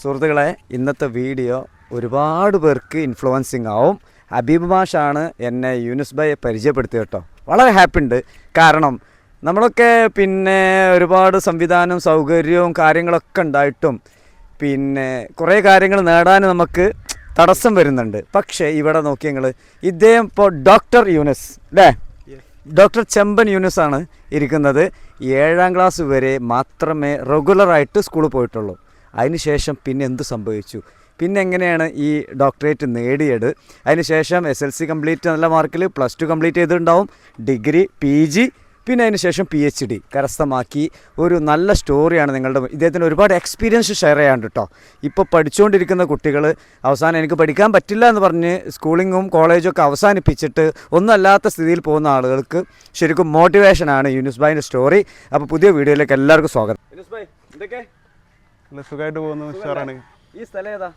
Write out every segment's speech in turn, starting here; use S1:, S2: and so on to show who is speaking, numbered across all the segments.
S1: സുഹൃത്തുക്കളെ ഇന്നത്തെ വീഡിയോ ഒരുപാട് പേർക്ക് ഇൻഫ്ലുവൻസിങ് ആവും. ഹബീബ് മാഷാണ് എന്നെ യൂനുസ് ബൈയെ പരിചയപ്പെടുത്തിയത് കേട്ടോ. വളരെ ഹാപ്പി ഉണ്ട്. കാരണം നമ്മളൊക്കെ പിന്നെ ഒരുപാട് സംവിധാനവും സൗകര്യവും കാര്യങ്ങളൊക്കെ ഉണ്ടായിട്ടും പിന്നെ കുറേ കാര്യങ്ങൾ നേടാൻ നമുക്ക് തടസ്സം വരുന്നുണ്ട്. പക്ഷേ ഇവിടെ നോക്കി ഞങ്ങൾ ഇദ്ദേഹം ഇപ്പോൾ ഡോക്ടർ യൂനസ് അല്ലേ? ഡോക്ടർ ചെമ്പൻ യൂനുസ് ആണ് ഇരിക്കുന്നത്. ഏഴാം ക്ലാസ് വരെ മാത്രമേ റെഗുലറായിട്ട് സ്കൂളിൽ പോയിട്ടുള്ളൂ. അതിനുശേഷം പിന്നെ എന്ത് സംഭവിച്ചു? പിന്നെ എങ്ങനെയാണ് ഈ ഡോക്ടറേറ്റ് നേടിയത്? അതിനുശേഷം എസ് എൽ സി കംപ്ലീറ്റ് നല്ല മാർക്കിൽ പ്ലസ് ടു കംപ്ലീറ്റ് ചെയ്തിട്ടുണ്ടാവും. ഡിഗ്രി പി ജി പിന്നെ അതിനുശേഷം പി എച്ച് ഡി കരസ്ഥമാക്കി. ഒരു നല്ല സ്റ്റോറിയാണ് നിങ്ങളുടെ ഇദ്ദേഹത്തിന് ഒരുപാട് എക്സ്പീരിയൻസ് ഷെയർ ചെയ്യാണ്ട് കേട്ടോ ഇപ്പോൾ പഠിച്ചുകൊണ്ടിരിക്കുന്ന കുട്ടികൾ അവസാനം എനിക്ക് പഠിക്കാൻ പറ്റില്ല എന്ന് പറഞ്ഞ് സ്കൂളിങ്ങും കോളേജും ഒക്കെ അവസാനിപ്പിച്ചിട്ട് ഒന്നല്ലാത്ത സ്ഥിതിയിൽ പോകുന്ന ആളുകൾക്ക് ശരിക്കും മോട്ടിവേഷനാണ് യൂനുസ് ബായിന്റെ സ്റ്റോറി അപ്പോൾ പുതിയ വീഡിയോയിലേക്ക് എല്ലാവർക്കും സ്വാഗതം.
S2: അല്ല സുഖമായിട്ട് പോകുന്നു ഉഷാറാണ്
S1: ഈ സ്ഥലം ഏതാ?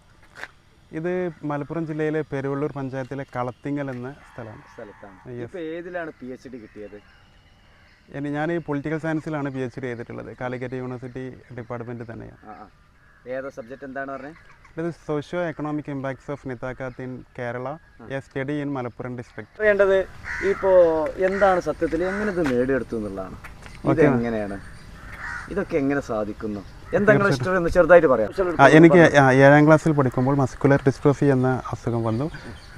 S2: ഇത് മലപ്പുറം ജില്ലയിലെ പെരുവള്ളൂർ പഞ്ചായത്തിലെ കളത്തിങ്ങൽ എന്ന സ്ഥലമാണ്.
S1: സ്ഥലത്താണ്. ഏതിലാണ് പി എച്ച് ഡി കിട്ടിയത്?
S2: ഇനി ഞാൻ ഈ പൊളിറ്റിക്കൽ സയൻസിലാണ് പി എച്ച് ഡി ചെയ്തിട്ടുള്ളത്. കാലിക്കറ്റ് യൂണിവേഴ്സിറ്റി ഡിപ്പാർട്ട്മെന്റ് തന്നെയാണ്.
S1: ഏതോ സബ്ജക്റ്റ് എന്താണ് പറഞ്ഞത്
S2: ഇത് socio economic impacts of Nitaqat in Kerala a study in Malappuram district.
S1: വേണ്ടത് ഇപ്പോ എന്താണ് സത്യത്തിൽ എങ്ങനെ ഇത് നേടിയെടുത്തു എന്നുള്ളതാണ്. ഇത് എങ്ങനെയാണ് ഇതൊക്കെ എങ്ങനെ സാധിക്കുന്നു? ചെറുതായിട്ട് പറയാം.
S2: എനിക്ക് ഏഴാം ക്ലാസ്സിൽ പഠിക്കുമ്പോൾ മസ്കുലർ ഡിസ്ട്രോഫി എന്ന അസുഖം വന്നു.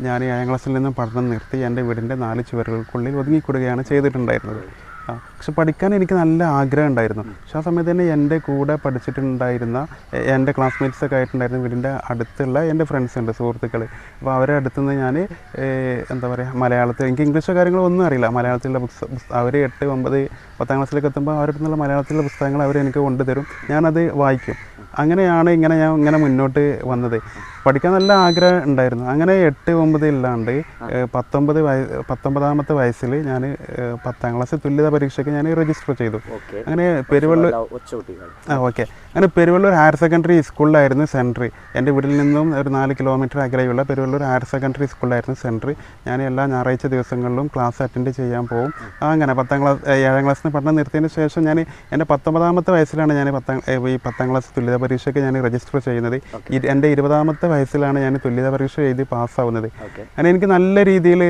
S2: ഞാൻ ഏഴാം ക്ലാസ്സിൽ നിന്നും പഠനം നിർത്തി എന്റെ വീടിന്റെ നാല് ചുവരുകൾക്കുള്ളിൽ ഒതുങ്ങിക്കൂടുകയാണ് ചെയ്തിട്ടുണ്ടായിരുന്നത്. പക്ഷെ പഠിക്കാൻ എനിക്ക് നല്ല ആഗ്രഹം ഉണ്ടായിരുന്നു. പക്ഷെ ആ സമയത്ത് തന്നെ എന്റെ കൂടെ പഠിച്ചിട്ടുണ്ടായിരുന്ന എന്റെ ക്ലാസ്മേറ്റ്സ് ഒക്കെ ആയിട്ടുണ്ടായിരുന്ന വീടിന്റെ അടുത്തുള്ള എന്റെ ഫ്രണ്ട്സ് ഉണ്ട് സുഹൃത്തുക്കൾ അപ്പോൾ അവരെ അടുത്തുനിന്ന് ഞാൻ എന്താ പറയുക മലയാളത്തിൽ എനിക്ക് ഇംഗ്ലീഷോ കാര്യങ്ങളോ ഒന്നും അറിയില്ല. മലയാളത്തിലുള്ള ബുക്സ് അവർ എട്ട് ഒമ്പത് പത്താം ക്ലാസ്സിലേക്ക് എത്തുമ്പോൾ അവരുടെ അടുത്തുള്ള മലയാളത്തിലുള്ള പുസ്തകങ്ങൾ അവർ എനിക്ക് കൊണ്ടുതരും ഞാനത് വായിക്കും. അങ്ങനെയാണ് ഇങ്ങനെ ഞാൻ ഇങ്ങനെ മുന്നോട്ട് വന്നത്. പഠിക്കാൻ നല്ല ആഗ്രഹം ഉണ്ടായിരുന്നു. അങ്ങനെ എട്ട് ഒമ്പത് ഇല്ലാണ്ട് പത്തൊമ്പത് വയ പത്തൊമ്പതാമത്തെ വയസ്സിൽ ഞാൻ പത്താം ക്ലാസ് തുല്യത പരീക്ഷയ്ക്ക് ഞാൻ രജിസ്റ്റർ ചെയ്തു. അങ്ങനെ പെരുവള്ളൂർ ആ ഓക്കെ അങ്ങനെ പെരുവള്ളൂർ ഹയർ സെക്കൻഡറി സ്കൂളിലായിരുന്നു സെൻട്രി എന്റെ വീട്ടിൽ നിന്നും ഒരു നാല് കിലോമീറ്റർ അകലെയുള്ള പെരുവള്ളൂർ ഹയർ സെക്കൻഡറി സ്കൂളിലായിരുന്നു സെൻട്രി ഞാൻ എല്ലാ ഞായറാഴ്ച ദിവസങ്ങളിലും ക്ലാസ് അറ്റൻഡ് ചെയ്യാൻ പോകും അങ്ങനെ പത്താം ക്ലാസ് ഏഴാം ക്ലാസ്സിന് പഠനം നിർത്തിയതിന് ശേഷം ഞാൻ എന്റെ പത്തൊമ്പതാമത്തെ വയസ്സിലാണ് ഞാൻ പത്താം ഈ പത്താം ക്ലാസ് തുല്യത പരീക്ഷയ്ക്ക് ഞാൻ രജിസ്റ്റർ ചെയ്യുന്നത്. എന്റെ ഇരുപതാമത്തെ വയസ്സിലാണ് ഞാൻ തുല്യത പരീക്ഷ എഴുതി പാസ്സാവുന്നത്. അങ്ങനെ എനിക്ക് നല്ല രീതിയിൽ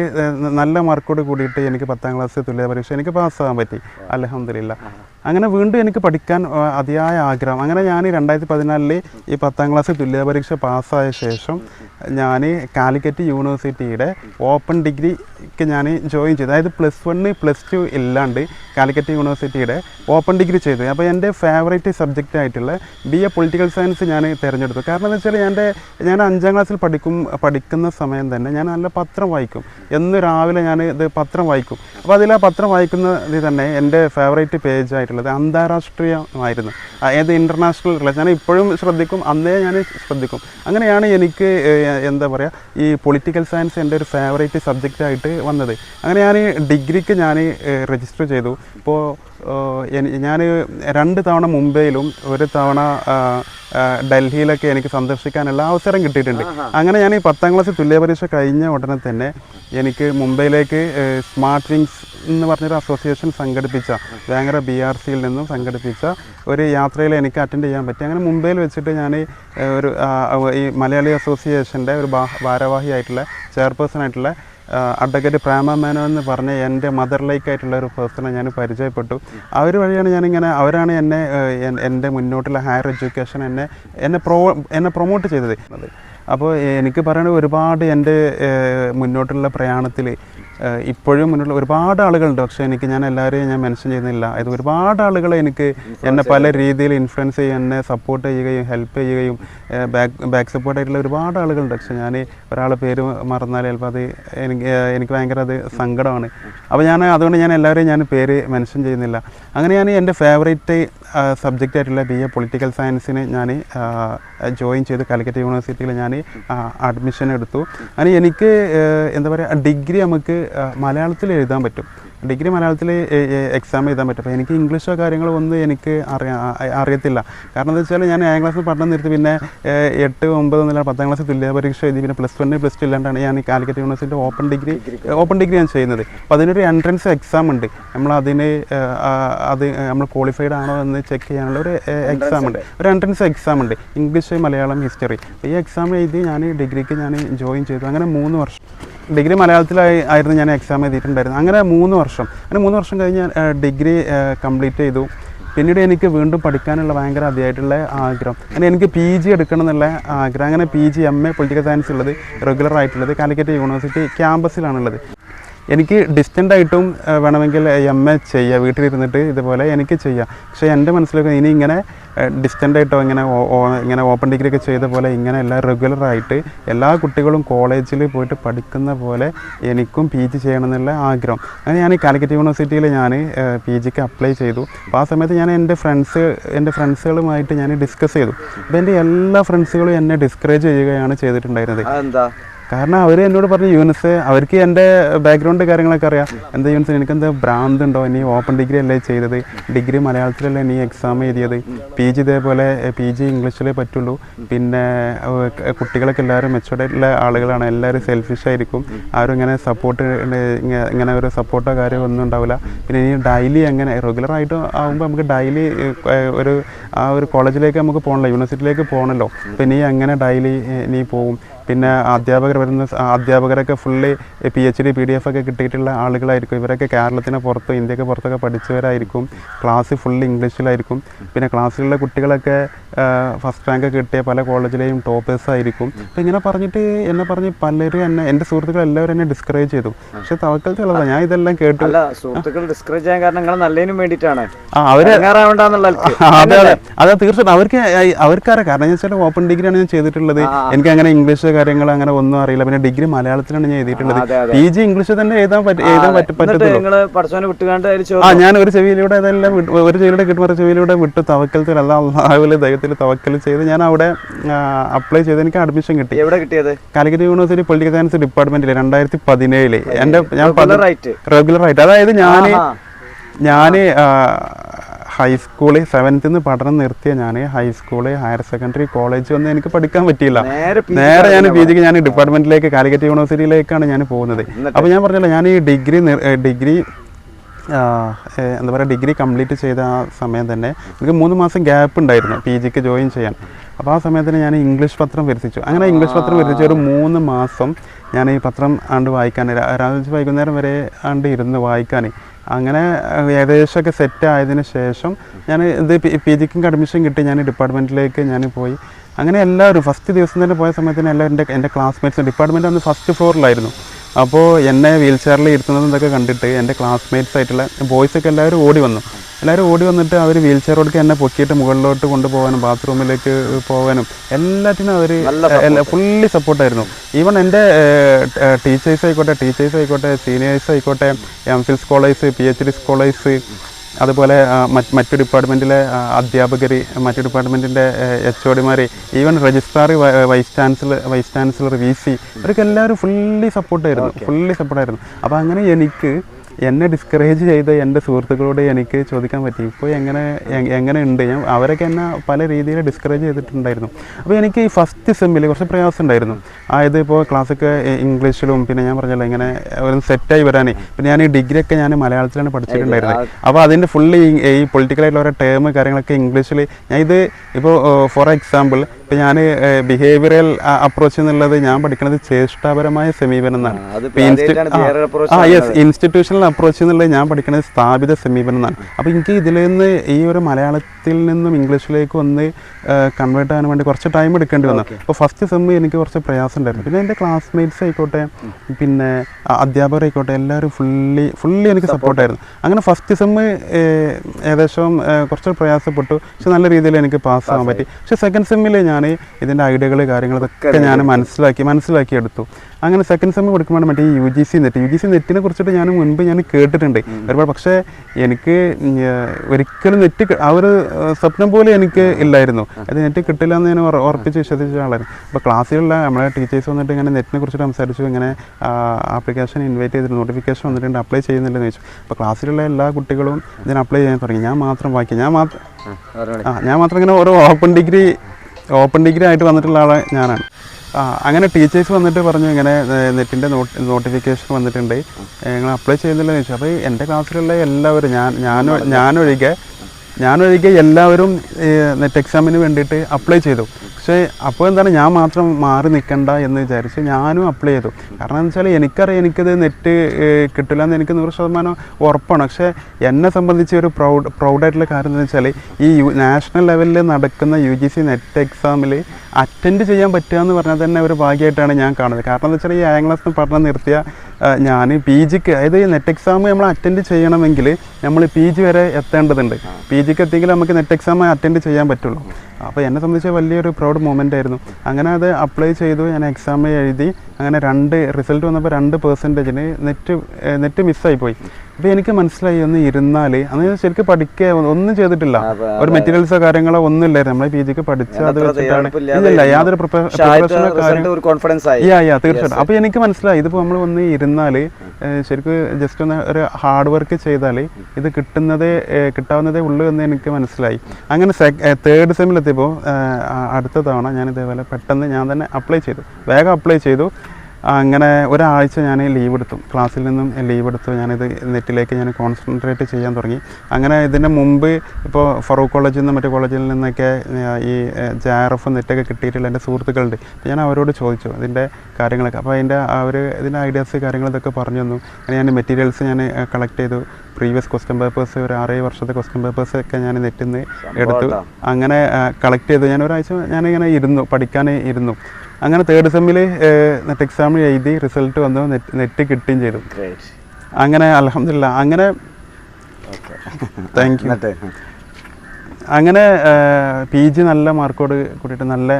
S2: നല്ല മാർക്കോട് കൂടിയിട്ട് എനിക്ക് പത്താം ക്ലാസ് തുല്യത പരീക്ഷ എനിക്ക് പാസ്സാകാൻ പറ്റി. അലഹമില്ല അങ്ങനെ വീണ്ടും എനിക്ക് പഠിക്കാൻ അതിയായ ആഗ്രഹം. അങ്ങനെ ഞാൻ രണ്ടായിരത്തി പതിനാലിൽ ഈ പത്താം ക്ലാസ് തുല്യത പരീക്ഷ പാസ്സായ ശേഷം ഞാൻ കാലിക്കറ്റ് യൂണിവേഴ്സിറ്റിയുടെ ഓപ്പൺ ഡിഗ്രിക്ക് ഞാൻ ജോയിൻ ചെയ്തു. അതായത് പ്ലസ് വണ് പ്ലസ് ടു ഇല്ലാണ്ട് കാലിക്കറ്റ് യൂണിവേഴ്സിറ്റിയുടെ ഓപ്പൺ ഡിഗ്രി ചെയ്തു. അപ്പോൾ എന്റെ ഫേവറേറ്റ് സബ്ജക്റ്റ് ആയിട്ടുള്ള ബി എ പൊളിറ്റിക്കൽ സയൻസ് ഞാൻ തിരഞ്ഞെടുത്തു. കാരണം എന്ന് വെച്ചാൽ എന്റെ ഞാൻ അഞ്ചാം ക്ലാസ്സിൽ പഠിക്കും പഠിക്കുന്ന സമയം തന്നെ ഞാൻ നല്ല പത്രം വായിക്കും. എന്ന് രാവിലെ ഞാൻ ഇത് പത്രം വായിക്കും. അപ്പോൾ അതിൽ ആ പത്രം വായിക്കുന്നതിൽ തന്നെ എന്റെ ഫേവറേറ്റ് പേജ് ആയിട്ടുള്ളത് അന്താരാഷ്ട്രീയമായിരുന്നു. അതായത് ഇന്റർനാഷണൽ റിലേഷൻ ഞാൻ ഇപ്പോഴും ശ്രദ്ധിക്കും അന്നേ ഞാൻ ശ്രദ്ധിക്കും. അങ്ങനെയാണ് എനിക്ക് എന്താ പറയുക ഈ പൊളിറ്റിക്കൽ സയൻസ് എന്റെ ഒരു ഫേവറേറ്റ് സബ്ജക്റ്റായിട്ട് വന്നത്. അങ്ങനെ ഞാൻ ഡിഗ്രിക്ക് ഞാൻ രജിസ്റ്റർ ചെയ്തു. ഇപ്പോൾ ഞാൻ രണ്ട് തവണ മുംബൈയിലും ഒരു തവണ ഡൽഹിയിലൊക്കെ എനിക്ക് സന്ദർശിക്കാനുള്ള അവസരം കിട്ടിയിട്ടുണ്ട്. അങ്ങനെ ഞാൻ ഈ പത്താം ക്ലാസ് തുല്യ പരീക്ഷ കഴിഞ്ഞ ഉടനെ തന്നെ എനിക്ക് മുംബൈയിലേക്ക് സ്മാർട്ട് വിങ്സ് എന്ന് പറഞ്ഞൊരു അസോസിയേഷൻ സംഘടിപ്പിച്ച വേങ്ങര ബി ആർ സിയിൽ നിന്നും സംഘടിപ്പിച്ച ഒരു യാത്രയിൽ എനിക്ക് അറ്റൻഡ് ചെയ്യാൻ പറ്റി. അങ്ങനെ മുംബൈയിൽ വെച്ചിട്ട് ഞാൻ ഒരു ഈ മലയാളി അസോസിയേഷന്റെ ഒരു ഭാരവാഹിയായിട്ടുള്ള ചെയർപേഴ്സൺ ആയിട്ടുള്ള അഡ്വക്കേറ്റ് പ്രേമ മേനോ എന്ന് പറഞ്ഞ എന്റെ മദർ ലൈക്ക് ആയിട്ടുള്ള ഒരു പേഴ്സണെ ഞാൻ പരിചയപ്പെട്ടു. അവർ വഴിയാണ് ഞാനിങ്ങനെ അവരാണ് എന്നെ എന്റെ മുന്നോട്ടുള്ള ഹയർ എഡ്യൂക്കേഷൻ എന്നെ എന്നെ പ്രോ എന്നെ പ്രൊമോട്ട് ചെയ്തത്. അപ്പോൾ എനിക്ക് പറയുന്നത് ഒരുപാട് എന്റെ മുന്നോട്ടുള്ള പ്രയാണത്തിൽ ഇപ്പോഴും മുന്നിലുള്ള ഒരുപാട് ആളുകളുണ്ട്. പക്ഷേ എനിക്ക് ഞാൻ എല്ലാവരെയും ഞാൻ മെൻഷൻ ചെയ്യുന്നില്ല. അത് ഒരുപാട് ആളുകൾ എനിക്ക് എന്നെ പല രീതിയിൽ ഇൻഫ്ലുവൻസ് ചെയ്യുകയും എന്നെ സപ്പോർട്ട് ചെയ്യുകയും ഹെൽപ്പ് ചെയ്യുകയും ബാക്ക് ബാക്ക് സപ്പോർട്ട് ആയിട്ടുള്ള ഒരുപാട് ആളുകളുണ്ട്. പക്ഷേ ഞാൻ ഒരാളെ പേര് മറന്നാൽ ചിലപ്പോൾ അത് എനിക്ക് എനിക്ക് ഭയങ്കര അത് സങ്കടമാണ്. അപ്പോൾ ഞാൻ അതുകൊണ്ട് ഞാൻ എല്ലാവരെയും ഞാൻ പേര് മെൻഷൻ ചെയ്യുന്നില്ല. അങ്ങനെ ഞാൻ എന്റെ ഫേവറേറ്റ് സബ്ജക്റ്റ് ആയിട്ടുള്ള ബി എ പൊളിറ്റിക്കൽ സയൻസിന് ഞാൻ ജോയിൻ ചെയ്ത് കാലിക്കറ്റ് യൂണിവേഴ്സിറ്റിയിൽ ഞാൻ അഡ്മിഷൻ എടുത്തു. അങ്ങനെ എനിക്ക് എന്താ പറയുക ഡിഗ്രി നമുക്ക് മലയാളത്തിൽ എഴുതാൻ പറ്റും. ഡിഗ്രി മലയാളത്തിൽ എക്സാം എഴുതാൻ പറ്റും. അപ്പോൾ എനിക്ക് ഇംഗ്ലീഷോ കാര്യങ്ങളോ ഒന്നും എനിക്ക് അറിയാ അറിയത്തില്ല. കാരണം എന്താ വെച്ചാൽ ഞാൻ ഏഴാം ക്ലാസ്സിൽ പഠനം നിർത്തി പിന്നെ എട്ട് ഒമ്പത് ഒന്നില്ല പത്താം ക്ലാസ് തുല്യ പരീക്ഷ എഴുതി പിന്നെ പ്ലസ് വണ്ണ് പ്ലസ് ടു ഇല്ലാണ്ടാണ് ഞാൻ ഈ Calicut university open degree open degree ഞാൻ ചെയ്യുന്നത്. അപ്പോൾ അതിനൊരു എൻട്രൻസ് എക്സാം ഉണ്ട്. നമ്മൾ അതിന് അത് നമ്മൾ ക്വാളിഫൈഡ് ആണോ എന്ന് ചെക്ക് ചെയ്യാനുള്ള ഒരു എക്സാം ഉണ്ട്. ഒരു എൻട്രൻസ് എക്സാം ഉണ്ട്. ഇംഗ്ലീഷ് മലയാളം ഹിസ്റ്ററി ഈ എക്സാം എഴുതി ഞാൻ ഡിഗ്രിക്ക് ഞാൻ ജോയിൻ ചെയ്തു. അങ്ങനെ മൂന്ന് വർഷം. ഡിഗ്രി മലയാളത്തിലായി ആയിരുന്നു ഞാൻ എക്സാം എഴുതിയിട്ടുണ്ടായിരുന്നത്. അങ്ങനെ മൂന്ന് വർഷം. അങ്ങനെ മൂന്ന് വർഷം കഴിഞ്ഞ് ഡിഗ്രി കംപ്ലീറ്റ് ചെയ്തു. പിന്നീട് എനിക്ക് വീണ്ടും പഠിക്കാനുള്ള ഭയങ്കര അതിയായിട്ടുള്ള ആഗ്രഹം. അങ്ങനെ എനിക്ക് പി ജി എടുക്കണം എന്നുള്ള ആഗ്രഹം. അങ്ങനെ P G M A political science ഉള്ളത് റെഗുലർ ആയിട്ടുള്ളത് കാലിക്കറ്റ് യൂണിവേഴ്സിറ്റി ക്യാമ്പസിലാണുള്ളത് എനിക്ക് ഡിസ്റ്റന്റ് ആയിട്ടും വേണമെങ്കിൽ എം എ ചെയ്യുക വീട്ടിലിരുന്നിട്ട് ഇതുപോലെ എനിക്ക് ചെയ്യാം. പക്ഷേ എന്റെ മനസ്സിലൊക്കെ ഇനി ഇങ്ങനെ ഡിസ്റ്റന്റ് ആയിട്ടോ ഇങ്ങനെ ഇങ്ങനെ ഓപ്പൺ ഡിഗ്രി ഒക്കെ ചെയ്ത പോലെ ഇങ്ങനെ എല്ലാം റെഗുലറായിട്ട് എല്ലാ കുട്ടികളും കോളേജിൽ പോയിട്ട് പഠിക്കുന്ന പോലെ എനിക്കും പി ജി ചെയ്യണം എന്നുള്ള ആഗ്രഹം. അങ്ങനെ ഞാൻ കാലിക്കറ്റ് യൂണിവേഴ്സിറ്റിയിൽ ഞാൻ പി ജിക്ക് അപ്ലൈ ചെയ്തു. അപ്പോൾ ആ സമയത്ത് ഞാൻ എന്റെ ഫ്രണ്ട്സ് എന്റെ ഫ്രണ്ട്സുകളുമായിട്ട് ഞാൻ ഡിസ്കസ് ചെയ്തു. അപ്പോൾ എന്റെ എല്ലാ ഫ്രണ്ട്സുകളും എന്നെ ഡിസ്കറേജ് ചെയ്യുകയാണ് ചെയ്തിട്ടുണ്ടായിരുന്നത്. കാരണം അവർ എന്നോട് പറഞ്ഞു യൂനിസ് അവർക്ക് എന്റെ ബാക്ക്ഗ്രൗണ്ട് കാര്യങ്ങളൊക്കെ അറിയാം. എന്താ യൂനിസ് എനിക്ക് എന്താ ഭ്രാന്ത് ഉണ്ടോ? നീ ഓപ്പൺ ഡിഗ്രി അല്ലേ ചെയ്തത്? ഡിഗ്രി മലയാളത്തിലല്ലേ നീ എക്സാം എഴുതിയത്? പി ജി ഇതേപോലെ പി ജി ഇംഗ്ലീഷിലേ പറ്റുള്ളൂ. പിന്നെ കുട്ടികളൊക്കെ എല്ലാവരും മെച്ചോർഡായിട്ടുള്ള ആളുകളാണ്. എല്ലാവരും സെൽഫിഷ് ആയിരിക്കും. ആരും ഇങ്ങനെ സപ്പോർട്ട് ഇങ്ങനെ ഒരു സപ്പോർട്ടോ കാര്യമോ ഒന്നും ഉണ്ടാവില്ല. പിന്നെ ഇനി ഡെയിലി എങ്ങനെ റെഗുലർ ആയിട്ട് ആകുമ്പോൾ നമുക്ക് ഡെയിലി ഒരു ആ ഒരു കോളേജിലേക്ക് നമുക്ക് പോകണല്ലോ യൂണിവേഴ്സിറ്റിയിലേക്ക് പോകണമല്ലോ അപ്പോൾ നീ എങ്ങനെ ഡെയിലി നീ പോവും? പിന്നെ അധ്യാപകർ വരുന്ന അധ്യാപകരൊക്കെ fully P H D P D F ഒക്കെ കിട്ടിയിട്ടുള്ള ആളുകളായിരിക്കും. ഇവരൊക്കെ കേരളത്തിന് പുറത്ത് ഇന്ത്യയ്ക്ക് പുറത്തൊക്കെ പഠിച്ചവരായിരിക്കും. Class full ഇംഗ്ലീഷിലായിരിക്കും. പിന്നെ ക്ലാസ്സിലുള്ള കുട്ടികളൊക്കെ ഫസ്റ്റ് റാങ്ക് കിട്ടിയ പല കോളേജിലെയും ടോപ്പേഴ്സ് ആയിരിക്കും. അപ്പം ഇങ്ങനെ പറഞ്ഞിട്ട് എന്നെ പറഞ്ഞ് പലരും എന്നെ എന്റെ സുഹൃത്തുക്കൾ എല്ലാവരും എന്നെ ഡിസ്കറേജ് ചെയ്തു. പക്ഷെ തവക്കൽ ഉള്ളതാണ് ഞാൻ ഇതെല്ലാം കേട്ടു.
S1: അല്ല സുഹൃത്തുക്കൾ ഡിസ്കറേജ് ചെയ്യാൻ കാരണം നിങ്ങൾ നല്ലതിനും വേണ്ടിയിട്ടാണ്.
S2: ആ അവർ
S1: ഇറങ്ങാറാവണ്ടെന്നുള്ള
S2: ആ, അതെ അതെ. അതെ തീർച്ചയായിട്ടും. അവർക്ക് അവർക്കാരെ അവർക്കറിയാം കാരണം. ഞാൻ വെച്ചാൽ ഓപ്പൺ ഡിഗ്രിയാണ് ഞാൻ ചെയ്തിട്ടുള്ളത്. എനിക്ക് അങ്ങനെ ഇംഗ്ലീഷ് കാര്യങ്ങൾ അങ്ങനെ ഒന്നും അറിയില്ല. പിന്നെ ഡിഗ്രി മലയാളത്തിലാണ് ഞാൻ എഴുതിയിട്ടുള്ളത്. പി ജി ഇംഗ്ലീഷ് തന്നെ എഴുതാൻ എഴുതാൻ പറ്റത്തുള്ളൂ ആ ഞാൻ ഒരു ചെവിയിലൂടെ അതെല്ലാം ഒരു ചെവിയിലൂടെ കിട്ടും ഒരു ചെവിയിലൂടെ വിട്ടു തവക്കലത്തിൽ. അല്ലാതെ ദൈവത്തിൽ തവക്കൽ ചെയ്ത് ഞാൻ അവിടെ അപ്ലൈ ചെയ്ത് എനിക്ക് അഡ്മിഷൻ കിട്ടി.
S1: എവിടെ കിട്ടിയത്?
S2: കാലിക്കറ്റ് യൂണിവേഴ്സിറ്റി പൊളിറ്റിക്കൽ സയൻസ് ഡിപ്പാർട്ട്മെന്റിൽ രണ്ടായിരത്തി പതിനേഴിൽ എന്റെ ഞാൻ? റെഗുലർ ആയിട്ട്. അതായത് ഞാൻ. ഞാൻ ഹൈസ്കൂളിൽ സെവൻത്തിൽ നിന്ന് പഠനം നിർത്തിയ ഞാൻ ഹൈസ്കൂൾ ഹയർ സെക്കൻഡറി കോളേജ് ഒന്നും എനിക്ക് പഠിക്കാൻ പറ്റിയില്ല.
S1: നേരെ
S2: ഞാൻ പി ജിക്ക് ഞാൻ ഡിപ്പാർട്ട്മെന്റിലേക്ക് കാലിക്കറ്റ് യൂണിവേഴ്സിറ്റിയിലേക്കാണ് ഞാൻ പോകുന്നത്. അപ്പോൾ ഞാൻ പറഞ്ഞല്ലോ ഞാൻ ഈ ഡിഗ്രി ഡിഗ്രി എന്താ പറയുക ഡിഗ്രി കംപ്ലീറ്റ് ചെയ്ത ആ സമയം തന്നെ എനിക്ക് മൂന്ന് മാസം ഗ്യാപ്പ് ഉണ്ടായിരുന്നു പി ജിക്ക് ജോയിൻ ചെയ്യാൻ. അപ്പോൾ ആ സമയത്തിന് ഞാൻ ഇംഗ്ലീഷ് പത്രം വരുത്തിച്ചു അങ്ങനെ ഇംഗ്ലീഷ് പത്രം വരുത്തിച്ച ഒരു മൂന്ന് മാസം ഞാൻ ഈ പത്രം ആണ്ട് വായിക്കാൻ രാവിലെ വൈകുന്നേരം വരെ ആണ്ട് ഇരുന്ന് വായിക്കാൻ അങ്ങനെ ഏകദേശമൊക്കെ സെറ്റ് ആയതിനു ശേഷം ഞാൻ ഇത് പി ജിക്കും അഡ്മിഷൻ കിട്ടി. ഞാൻ ഡിപ്പാർട്ട്മെന്റിലേക്ക് ഞാൻ പോയി. അങ്ങനെ എല്ലാവരും ഫസ്റ്റ് ദിവസം തന്നെ പോയ സമയത്ത് തന്നെ എല്ലാവരും എന്റെ എന്റെ ക്ലാസ്മേറ്റ്സ് ഡിപ്പാർട്ട്മെന്റ് അന്ന് ഫസ്റ്റ് ഫ്ലോറിലായിരുന്നു അപ്പോൾ എന്നെ വീൽ ചെയറിൽ ഇരുത്തുന്നതൊക്കെ കണ്ടിട്ട് എന്റെ ക്ലാസ്മേറ്റ്സ് ആയിട്ടുള്ള ബോയ്സൊക്കെ എല്ലാവരും ഓടി വന്നു. എല്ലാവരും ഓടി വന്നിട്ട് അവർ വീൽ ചെയറോടൊക്കെ എന്നെ പൊക്കിയിട്ട് മുകളിലോട്ട് കൊണ്ടുപോകാനും ബാത്റൂമിലേക്ക് പോകാനും എല്ലാറ്റിനും അവർ ഫുള്ളി സപ്പോർട്ടായിരുന്നു ഈവൺ എന്റെ ടീച്ചേഴ്സ് ആയിക്കോട്ടെ ടീച്ചേഴ്സ് ആയിക്കോട്ടെ സീനിയേഴ്സ് ആയിക്കോട്ടെ M phil scholars P H D scholars അതുപോലെ മറ്റ് മറ്റു ഡിപ്പാർട്ട്മെന്റിലെ അധ്യാപകർ മറ്റു ഡിപ്പാർട്ട്മെന്റിന്റെ H ഒഡിമാർ even registrar vice chancellor vice chancellor V C ഇവർക്ക് എല്ലാവരും ഫുള്ളി സപ്പോർട്ടായിരുന്നു ഫുള്ളി സപ്പോർട്ടായിരുന്നു. അപ്പോൾ അങ്ങനെ എനിക്ക് എന്നെ ഡിസ്കറേജ് ചെയ്ത എന്റെ സുഹൃത്തുക്കളോട് എനിക്ക് ചോദിക്കാൻ പറ്റി. ഇപ്പോൾ എങ്ങനെ എങ്ങനെ ഉണ്ട് ഞാൻ അവരൊക്കെ എന്നെ പല രീതിയിൽ ഡിസ്കറേജ് ചെയ്തിട്ടുണ്ടായിരുന്നു. അപ്പോൾ എനിക്ക് ഈ ഫസ്റ്റ് സെമ്മിൽ കുറച്ച് പ്രയാസം ഉണ്ടായിരുന്നു. അതായത് ഇപ്പോൾ ക്ലാസ്സൊക്കെ ഇംഗ്ലീഷിലും പിന്നെ ഞാൻ പറഞ്ഞല്ലോ ഇങ്ങനെ ഒരു സെറ്റായി വരാനേ. പിന്നെ ഞാൻ ഈ ഡിഗ്രി ഒക്കെ ഞാൻ മലയാളത്തിലാണ് പഠിച്ചിട്ടുണ്ടായിരുന്നത്. അപ്പോൾ അതിന്റെ ഫുള്ള് ഈ പൊളിറ്റിക്കലായിട്ടുള്ള ഓരോ ടേം കാര്യങ്ങളൊക്കെ ഇംഗ്ലീഷിൽ ഞാൻ ഇത് ഇപ്പോൾ ഫോർ എക്സാമ്പിൾ ഇപ്പം ഞാൻ ബിഹേവിയറൽ അപ്രോച്ച് എന്നുള്ളത് ഞാൻ പഠിക്കുന്നത് ചേഷ്ടാപരമായ സമീപനം എന്നാണ്.
S1: ആ,
S2: യെസ് ഇൻസ്റ്റിറ്റ്യൂഷണൽ അപ്രോച്ച് എന്നുള്ളത് ഞാൻ പഠിക്കുന്നത് സ്ഥാപിത സമീപനം എന്നാണ്. അപ്പോൾ എനിക്ക് ഇതിൽ നിന്ന് ഈ ഒരു മലയാളത്തിൽ നിന്നും ഇംഗ്ലീഷിലേക്ക് വന്ന് കൺവേർട്ട് ആകാൻ വേണ്ടി കുറച്ച് ടൈം എടുക്കേണ്ടി വന്നു. അപ്പോൾ ഫസ്റ്റ് സെമ്മ് എനിക്ക് കുറച്ച് പ്രയാസം ഉണ്ടായിരുന്നു. പിന്നെ എന്റെ ക്ലാസ്മേറ്റ്സ് ആയിക്കോട്ടെ പിന്നെ അധ്യാപകർ അധ്യാപകരായിക്കോട്ടെ എല്ലാവരും ഫുള്ളി ഫുള്ളി എനിക്ക് സപ്പോർട്ടായിരുന്നു അങ്ങനെ ഫസ്റ്റ് സെമ്മ് ഏകദേശം കുറച്ച് പ്രയാസപ്പെട്ടു. പക്ഷെ നല്ല രീതിയിൽ എനിക്ക് പാസ് ആവാൻ പറ്റി. പക്ഷേ സെക്കൻഡ് സെമ്മിൽ ഞാൻ ഇതിന്റെ ഐഡിയകൾ കാര്യങ്ങളൊക്കെ ഞാൻ മനസ്സിലാക്കി മനസ്സിലാക്കി എടുത്തു അങ്ങനെ സെക്കൻഡ് സെമ്മ് കൊടുക്കുമ്പോൾ മറ്റേ U G C net U G C നെറ്റിനെ കുറിച്ചിട്ട് ഞാൻ മുൻപ് ഞാൻ കേട്ടിട്ടുണ്ട്. ഒരുപാട് പക്ഷേ എനിക്ക് ഒരിക്കലും നെറ്റ് ആ ഒരു സ്വപ്നം പോലും എനിക്ക് ഇല്ലായിരുന്നു. അത് നെറ്റ് കിട്ടില്ല എന്ന് ഞാൻ ഉറ- ഉറപ്പിച്ച് വിശ്വസിച്ച ആളായിരുന്നു. അപ്പോൾ ക്ലാസ്സിലുള്ള നമ്മളെ ടീച്ചേഴ്സ് വന്നിട്ട് ഇങ്ങനെ നെറ്റിനെ കുറിച്ചിട്ട് സംസാരിച്ചു. ഇങ്ങനെ ആപ്ലിക്കേഷൻ ഇൻവൈറ്റ് ചെയ്തിട്ട് നോട്ടിഫിക്കേഷൻ വന്നിട്ടുണ്ട്. അപ്ലൈ ചെയ്യുന്നില്ലെന്ന് ചോദിച്ചു. അപ്പോൾ ക്ലാസ്സിലുള്ള എല്ലാ കുട്ടികളും ഇതിന് അപ്ലൈ ചെയ്യാൻ തുടങ്ങി. ഞാൻ മാത്രം ബാക്കി ഞാൻ മാത്രം ആ ഞാൻ മാത്രം ഇങ്ങനെ ഓരോ ഓപ്പൺ ഡിഗ്രി ഓപ്പൺ ഡിഗ്രി ആയിട്ട് വന്നിട്ടുള്ള ആളെ ഞാനാണ്. ആ അങ്ങനെ ടീച്ചേഴ്സ് വന്നിട്ട് പറഞ്ഞു ഇങ്ങനെ നെറ്റിന്റെ നോട്ടിഫിക്കേഷൻ വന്നിട്ടുണ്ട്. നിങ്ങൾ അപ്ലൈ ചെയ്യുന്നില്ലെന്ന് ചോദിച്ചു. അപ്പോൾ എന്റെ ക്ലാസ്സിലുള്ള എല്ലാവരും ഞാൻ ഞാൻ ഞാനൊഴികെ ഞാനൊഴികെ എല്ലാവരും നെറ്റ് എക്സാമിന് വേണ്ടിയിട്ട് അപ്ലൈ ചെയ്തു. പക്ഷേ അപ്പോൾ എന്താണ്? ഞാൻ മാത്രം മാറി നിൽക്കണ്ട എന്ന് വിചാരിച്ച് ഞാനും അപ്ലൈ ചെയ്തു. കാരണം എന്ന് വെച്ചാൽ എനിക്കറിയാം എനിക്കത് നെറ്റ് കിട്ടില്ല എന്ന് എനിക്ക് നൂറ് ശതമാനം ഉറപ്പാണ്. പക്ഷേ എന്നെ സംബന്ധിച്ച് ഒരു പ്രൗഡ് പ്രൗഡായിട്ടുള്ള കാര്യം എന്ന് വെച്ചാൽ ഈ യു നാഷണൽ ലെവലിൽ നടക്കുന്ന യു ജി സി നെറ്റ് എക്സാമിൽ അറ്റൻഡ് ചെയ്യാൻ പറ്റുക എന്ന് പറഞ്ഞാൽ തന്നെ ഒരു ഭാഗ്യമായിട്ടാണ് ഞാൻ കാണുന്നത്. കാരണം എന്ന് വെച്ചാൽ ഈ ഏഴാം ക്ലാസ് പഠനം നിർത്തിയ ഞാൻ പി ജിക്ക് അതായത് നെറ്റ് എക്സാം നമ്മൾ അറ്റൻഡ് ചെയ്യണമെങ്കിൽ നമ്മൾ പി ജി വരെ എത്തേണ്ടതുണ്ട്. പി ജിക്ക് എത്തിയെങ്കിൽ നമുക്ക് നെറ്റ് എക്സാം അറ്റൻഡ് ചെയ്യാൻ പറ്റുള്ളൂ. അപ്പോൾ എന്നെ സംബന്ധിച്ച് വലിയൊരു പ്രൗഡ് മൊമെന്റ് ആയിരുന്നു. അങ്ങനെ അത് അപ്ലൈ ചെയ്തു ഞാൻ എക്സാം എഴുതി അങ്ങനെ രണ്ട് റിസൾട്ട് വന്നപ്പോൾ രണ്ട് പെർസെന്റേജിന് നെറ്റ് നെറ്റ് മിസ്സായി പോയി. അപ്പോൾ എനിക്ക് മനസ്സിലായി ഒന്ന് ഇരുന്നാൽ അന്ന് ശരിക്കും പഠിക്കുക ഒന്നും ചെയ്തിട്ടില്ല.
S1: അപ്പൊ
S2: ഒരു മെറ്റീരിയൽസോ കാര്യങ്ങളോ ഒന്നും ഇല്ലായിരുന്നു നമ്മളെ പി ജിക്ക് പഠിച്ച അത് വെച്ചിട്ടാണ് ഇല്ല യാതൊരു പ്രിപ്പറേഷനോ
S1: കോൺഫിഡൻസ്
S2: യാ യാ തീർച്ചയായിട്ടും. അപ്പോൾ എനിക്ക് മനസ്സിലായി. ഇതിപ്പോൾ നമ്മൾ ഒന്ന് ഇരുന്നാൽ ശരിക്കും ജസ്റ്റ് ഒന്ന് ഒരു ഹാർഡ് വർക്ക് ചെയ്താൽ ഇത് കിട്ടുന്നതേ കിട്ടാവുന്നതേ ഉള്ളൂ എന്ന് എനിക്ക് മനസ്സിലായി. അങ്ങനെ തേർഡ് സെമ്മിലെത്തിയപ്പോൾ അടുത്ത തവണ ഞാൻ ഇതേപോലെ പെട്ടെന്ന് ഞാൻ തന്നെ അപ്ലൈ ചെയ്തു. വേഗം അപ്ലൈ ചെയ്തു. അങ്ങനെ ഒരാഴ്ച ഞാൻ ലീവ് എടുത്തു. ക്ലാസ്സിൽ നിന്നും ലീവ് എടുത്തു. ഞാനിത് നെറ്റിലേക്ക് ഞാൻ കോൺസെൻട്രേറ്റ് ചെയ്യാൻ തുടങ്ങി. അങ്ങനെ ഇതിന്റെ മുമ്പ് ഇപ്പോൾ ഫറൂഖ് കോളേജിൽ നിന്നും മറ്റു കോളേജിൽ നിന്നൊക്കെ ഈ ജെ ആർ എഫ് നെറ്റൊക്കെ കിട്ടിയിട്ടുള്ള എന്റെ സുഹൃത്തുക്കളുണ്ട്. അപ്പോൾ ഞാൻ അവരോട് ചോദിച്ചു ഇതിന്റെ കാര്യങ്ങളൊക്കെ. അപ്പോൾ അതിന്റെ അവർ ഇതിന്റെ ഐഡിയാസ് കാര്യങ്ങൾ ഇതൊക്കെ പറഞ്ഞു തന്നു. അങ്ങനെ ഞാൻ മെറ്റീരിയൽസ് ഞാൻ കളക്ട് ചെയ്തു. പ്രീവിയസ് ക്വസ്റ്റ്യൻ പേപ്പേഴ്സ് ഒരു ആറേഴ് വർഷത്തെ ക്വസ്റ്റ്യൻ പേപ്പേഴ്സ് ഒക്കെ ഞാൻ നെറ്റിൽ നിന്ന് എടുത്തു അങ്ങനെ കളക്ട് ചെയ്തു. ഞാൻ ഒരാഴ്ച ഞാനിങ്ങനെ ഇരുന്നു പഠിക്കാൻ ഇരുന്നു. അങ്ങനെ തേർഡ് സെമ്മിൽ നെറ്റ് എക്സാം എഴുതി റിസൾട്ട് വന്നു നെറ്റ് നെറ്റ് കിട്ടുകയും ചെയ്തു. അങ്ങനെ അലഹമില്ല അങ്ങനെ താങ്ക് യു അങ്ങനെ പി ജി നല്ല മാർക്കോട് കൂട്ടിയിട്ട് നല്ല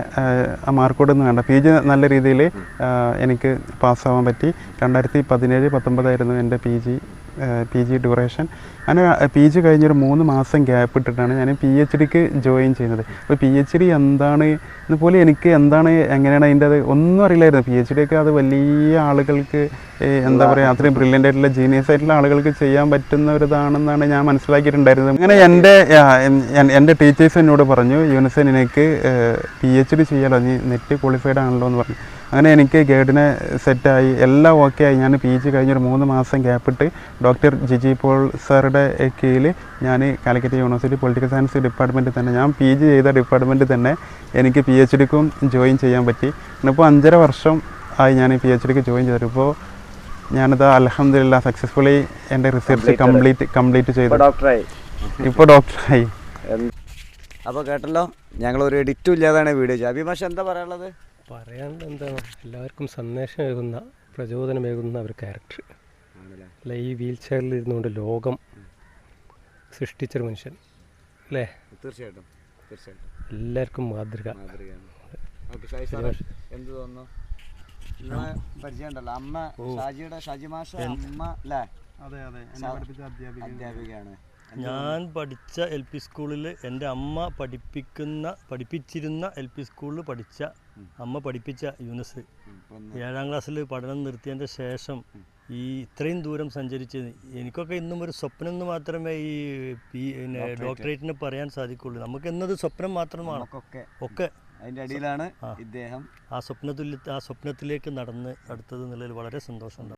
S2: ആ മാർക്കോടൊന്നും വേണ്ട. പി ജി നല്ല രീതിയിൽ എനിക്ക് പാസ്സാവാൻ പറ്റി. രണ്ടായിരത്തി പതിനേഴ് പത്തൊമ്പതായിരുന്നു എന്റെ P G P G duration അങ്ങനെ പി ജി കഴിഞ്ഞൊരു മൂന്ന് മാസം ഗ്യാപ്പ് ഇട്ടിട്ടാണ് ഞാൻ പി എച്ച് ഡിക്ക് ജോയിൻ ചെയ്യുന്നത്. അപ്പോൾ പി എച്ച് ഡി എന്താണ് എന്നുപോലെ എനിക്ക് എന്താണ് എങ്ങനെയാണ് അതിന്റെ അത് ഒന്നും അറിയില്ലായിരുന്നു. പി എച്ച് ഡി ഒക്കെ അത് വലിയ ആളുകൾക്ക് എന്താ പറയുക അത്രയും ബ്രില്യന്റ് ആയിട്ടുള്ള ജീനിയസ് ആയിട്ടുള്ള ആളുകൾക്ക് ചെയ്യാൻ പറ്റുന്ന ഒരു ഇതാണെന്നാണ് ഞാൻ മനസ്സിലാക്കിയിട്ടുണ്ടായിരുന്നത്. അങ്ങനെ എന്റെ എന്റെ ടീച്ചേഴ്സ് എന്നോട് പറഞ്ഞു യൂണിസെൻ എനിക്ക് പി എച്ച് ഡി ചെയ്യാലോ? നീ നെറ്റ് ക്വാളിഫൈഡ് ആണല്ലോ എന്ന് പറഞ്ഞു. അങ്ങനെ എനിക്ക് ഗൈഡിനെ സെറ്റായി എല്ലാം ഓക്കെ ആയി ഞാൻ പി ജി കഴിഞ്ഞൊരു മൂന്ന് മാസം ഗ്യാപ്പിട്ട് ഡോക്ടർ ജിജി പോൾ സാറുടെ കീഴിൽ ഞാൻ കാലിക്കറ്റ് യൂണിവേഴ്സിറ്റി പൊളിറ്റിക്കൽ സയൻസ് ഡിപ്പാർട്ട്മെന്റിൽ തന്നെ ഞാൻ പി ജി ചെയ്ത ഡിപ്പാർട്ട്മെന്റിൽ തന്നെ എനിക്ക് പി എച്ച് ഡിക്കും ജോയിൻ ചെയ്യാൻ പറ്റി. ഇപ്പോൾ അഞ്ചര വർഷം ആയി ഞാൻ പി എച്ച് ഡിക്ക് ജോയിൻ ചെയ്തത് ഇപ്പോൾ ഞാനിത് അലഹമില്ല സക്സസ്ഫുള്ളി എന്റെ റിസർച്ച് കംപ്ലീറ്റ് കംപ്ലീറ്റ് ചെയ്തു.
S1: ഡോക്ടറായി
S2: ഇപ്പോൾ ഡോക്ടറായി
S1: അപ്പോൾ കേട്ടല്ലോ ഞങ്ങളൊരു ഒരു എഡിറ്റും ഇല്ലാതാണ് വീഡിയോ ചെയ്യുക. അഭിമാഷ എന്താ പറയാനുള്ളത്?
S3: പറയാനുള്ള എന്താണ് എല്ലാവർക്കും സന്ദേശമേകുന്ന പ്രചോദനമേകുന്ന ഒരു ക്യാരക്ടർ അല്ല ഈ വീൽ ചെയറിൽ ഇരുന്നുകൊണ്ട് ലോകം സൃഷ്ടിച്ചൊരു മനുഷ്യൻ. അല്ലേ?
S1: തീർച്ചയായിട്ടും തീർച്ചയായിട്ടും.
S3: എല്ലാവർക്കും മാതൃക.
S1: എന്ത് തോന്നുന്നു? അമ്മ ഷാജിയുടെ ഷാജി മാഷ അമ്മ അല്ലേ?
S2: അതെ അതെ
S1: അധ്യാപികയാണ്.
S4: ഞാൻ പഠിച്ച എൽ പി സ്കൂളിൽ എന്റെ അമ്മ പഠിപ്പിക്കുന്ന പഠിപ്പിച്ചിരുന്ന എൽ പി സ്കൂളിൽ പഠിച്ച അമ്മ പഠിപ്പിച്ച യൂനസ് ഏഴാം ക്ലാസ്സിൽ പഠനം നിർത്തിയതിന്റെ ശേഷം ഈ ഇത്രയും ദൂരം സഞ്ചരിച്ച് എനിക്കൊക്കെ ഇന്നും ഒരു സ്വപ്നം എന്ന് മാത്രമേ ഈ പിന്നെ ഡോക്ടറേറ്റിന് പറയാൻ സാധിക്കുള്ളൂ. നമുക്ക് എന്നത് സ്വപ്നം മാത്രമാണ്. ഒക്കെ.
S1: അതിന്റെ അടിയിലാണ് ഇദ്ദേഹം.
S4: ആ സ്വപ്നത്തിൽ ആ സ്വപ്നത്തിലേക്ക് നടന്ന് അടുത്തത് എന്നുള്ളതിൽ വളരെ സന്തോഷമുണ്ട്.